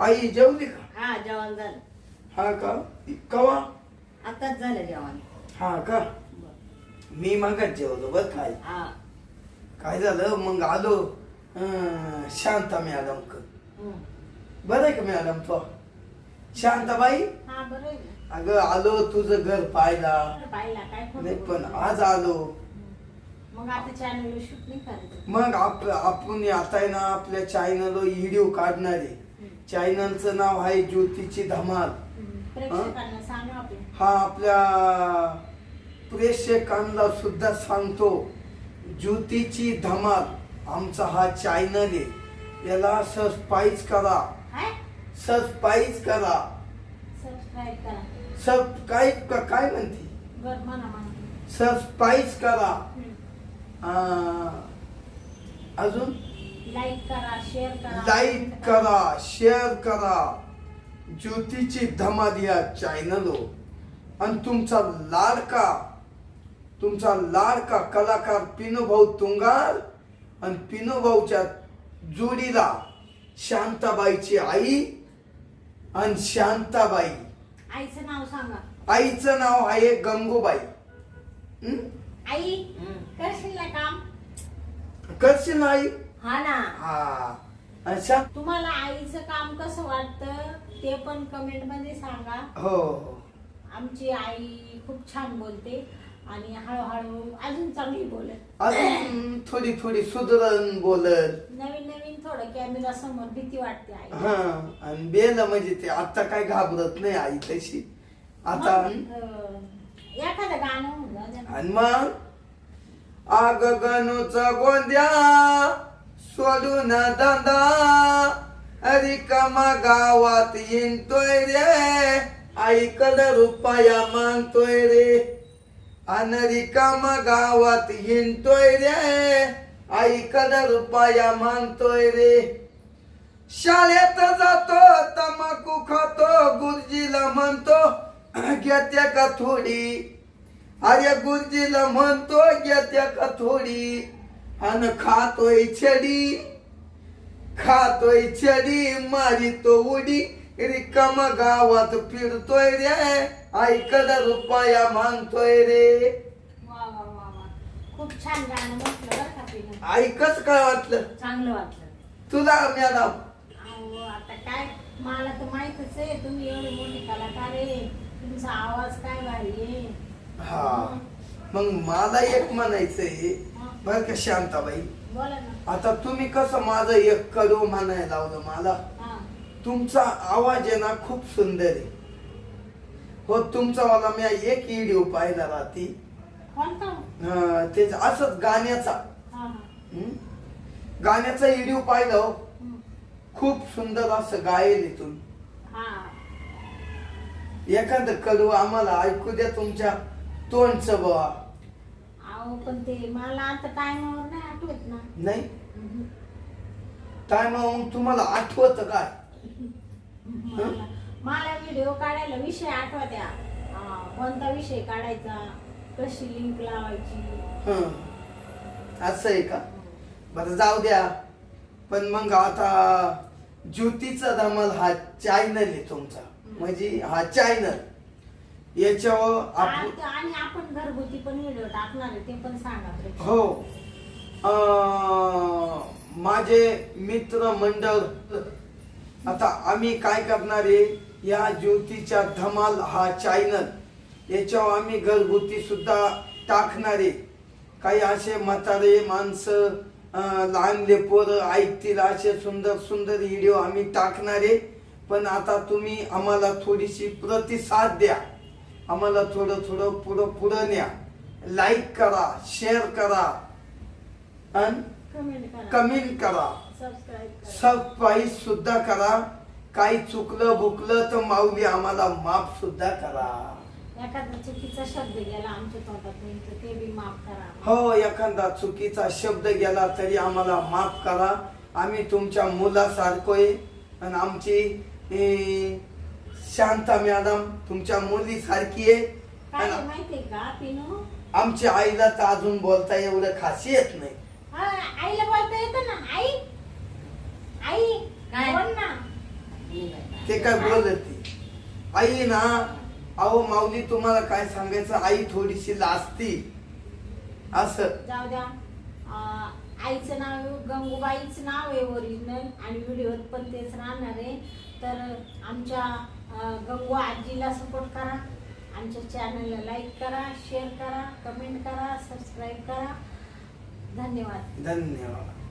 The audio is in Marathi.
आई जेवली का? हा जेवण झालं. हा का? कवा? आताच झालं जेवण. हा का? मी मागत जेवलो बर काय हा. काय झालं? मग आलो. अं, शांता मॅडम क. हम्म. बरं आहे का मॅडम तो? शांताबाई? हा बरं आहे ना. अगं आलो तुझं घर पाहिला बरं, पाहिला काय खोटं नाही पण? आज आलो. मग आता चॅनल शूट नाही करायचं? मग आप आपण आता आहे ना आपल्या चॅनल व्हिडिओ काढणार आहे. चॅनलचं नाव आहे ज्योतीची धमाल. हा? आपल्या प्रेक्षकांना सुद्धा सांगतो ज्योतीची धमाल आमचा हा चॅनल आहे. याला सबस्क्राईब करा. काय? सबस्क्राईब करा. सबस्क्राईब करा. सबस्क्राईब का काय म्हणते? सबस्क्राईब करा. अजून? लाईक करा शेअर करा. लाईक करा शेअर करा. ज्योतीची धमाल या चॅनल आणि तुमचा लाडका तुमचा लाडका कलाकार पिनूभाऊ तुंगार आणि पिनूभाऊच्या जोडीला शांताबाईची आई आणि शांताबाई. आईचं नाव सांगा. आईचं नाव आहे गंगूबाई. हं? आई करशील ना काम? करशील ना आई? हा ना. हा. आणि तुम्हाला आईचं काम कसं वाटतं ते पण कमेंटमध्ये सांगा. हो. आमची आई खूप छान बोलते आणि हळूहळू अजून चांगली बोलत. अजून थोडी थोडी सुधरण बोलत. नवीन नवीन थोडं कॅमेरा समोर भीती वाटते आई हा आणि बेल म्हणजे ते आता काय घाबरत नाही आई तशी. आता मग, अं, एखादं गाणं ना. आणि मग आग गणूचा गोंद्या. सोडून दांदा रिकामा गावात येतोय रे. आईकडं रुपया मागतोय रे. अन रिकामा गावात हिंडतोय रे. आईकडं रुपया मागतोय रे. शाळेत जातो तमाकू खातो गुरुजीला म्हणतो घेत्या का थोडी? अरे गुरुजीला म्हणतो घेत्या का थोडी? अन खातोय छडी खातोय छडी मारितो उडी. रिकामा गावात फिरतोय रे आईकडं रुपया मागतोय रे. वा वा वा वा. खूप छान गाणं म्हटलं बरं का ऐकच काय वाटलं? चांगलं वाटलं. तुला मॅडम अहो, आता काय? मला तर माहितच आहे तुम्ही एवढे मोठे कलाकार आहे. तुमचा आवाज काय भारी आहे. हा. मग मला एक म्हणायचंय. बर का शांताबाई? बोला ना. आता तुम्ही कसं माझं एक कडू म्हणायला लावलं मला? हा. तुमचा आवाज आहे ना खूप सुंदर आहे. हो तुमचा वाला मी एक व्हिडिओ पाहिला राहती. कोणता? अं, ते असंच गाण्याचा. हा हा. हं? गाण्याचा व्हिडिओ पाहिला हो. हम्म. खूप सुंदर असं गायले तुम्ही. हा. एखादं कडू आम्हाला ऐकू द्या तुमच्या तोंडचं बवा. अहो पण ते मला आता टायमावर नाही आठवत ना. नाही? हम्म. तुम्हाला आठवत काय? मला मला व्हिडिओ काढायला विषय आठवत्या. हा, कोणता विषय काढायचा? कशी लिंक लावायची? हं. असं आहे का? बरं जाऊ द्या. पण मग आता ज्योतीचा धमाल हा चॅनल आहे तुमचा. म्हणजे हा चॅनल याच्यावर आपण आणि आपण घरगुती पण व्हिडिओ टाकणार आहे ते पण सांगा. हो. अं, माझे मित्र मंडळ आता आम्ही काय करणार आहे या ज्योतीच्या धमाल हा चॅनल याच्यावर आम्ही घरगुती सुद्धा टाकणार आहे. काही असे म्हातारे माणसं अं, लहान लेपोर ऐकतील असे सुंदर सुंदर व्हिडिओ आम्ही टाकणार आहे. पण आता तुम्ही आम्हाला थोडीशी प्रतिसाद द्या. आम्हाला थोडं थोडं पुढं पुढं न्या. लाईक करा शेअर करा. आणि कमेंट करा. सबस्क्राईब करा. सबस्क्राईब सुद्धा करा. काही चुकलं बुकलं तर माऊली आम्हाला माफ सुद्धा करा. एखादा चुकीचा शब्द गेला आमच्या तोंडातून तर ते बी माफ करा. हो एखादा चुकीचा शब्द गेला तरी आम्हाला माफ करा. आम्ही तुमच्या मुलासारखो आहे आणि आमची शांता मॅडम तुमच्या मुलीसारखी आहे. काय आहे माहितीये का पिनू? आमच्या आईला तर अजून बोलता एवढं खासी येत नाही. हा आईला बोलता येतं ना आई? आई काय? बोल ना. ते काय बोलत. आई ना अहो माऊली तुम्हाला काय सांगायचं? आई थोडीशी लाजती. असं. जाऊ द्या. अं, आईचं नाव गंगूबाईच नाव आहे ओरिजिनल आणि व्हिडिओत पण तेच राहणार आहे. तर आमच्या गंगू आजीला सपोर्ट करा. आमच्या चॅनलला लाईक करा शेअर करा कमेंट करा सबस्क्राईब करा. धन्यवाद. धन्यवाद.